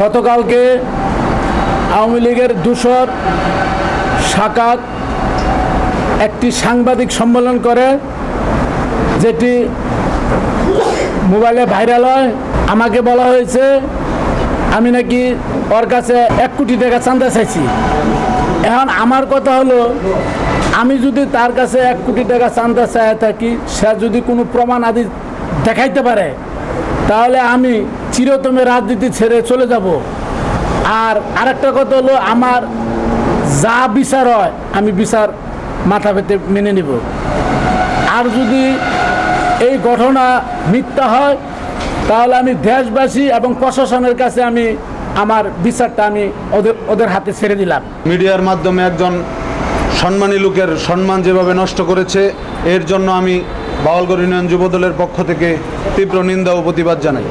গতকালকে আওয়ামী লীগের দূষর শাকাত একটি সাংবাদিক সম্মেলন করে, যেটি মোবাইলে ভাইরাল হয়। আমাকে বলা হয়েছে, আমি নাকি ওর কাছে এক কোটি টাকা চাঁদা চাইছি। এখন আমার কথা হলো, আমি যদি তার কাছে এক কোটি টাকা চাঁদা চাই থাকি, সে যদি কোনো প্রমাণ আদি দেখাইতে পারে, তাহলে আমি চিরতমে রাজনীতি ছেড়ে চলে যাব। আর আরেকটা কথা হলো, আমার যা বিচার হয়, আমি বিচার মাথা পেতে মেনে নিব। আর যদি এই ঘটনা মিথ্যা হয়, তাহলে আমি দেশবাসী এবং প্রশাসনের কাছে আমি আমার বিচারটা আমি ওদের ওদের হাতে ছেড়ে দিলাম। মিডিয়ার মাধ্যমে একজন সম্মানী লোকের সম্মান যেভাবে নষ্ট করেছে, এর জন্য আমি বাওয়ালগড় ইউনিয়ন যুবদলের পক্ষ থেকে তীব্র নিন্দা ও প্রতিবাদ জানাই।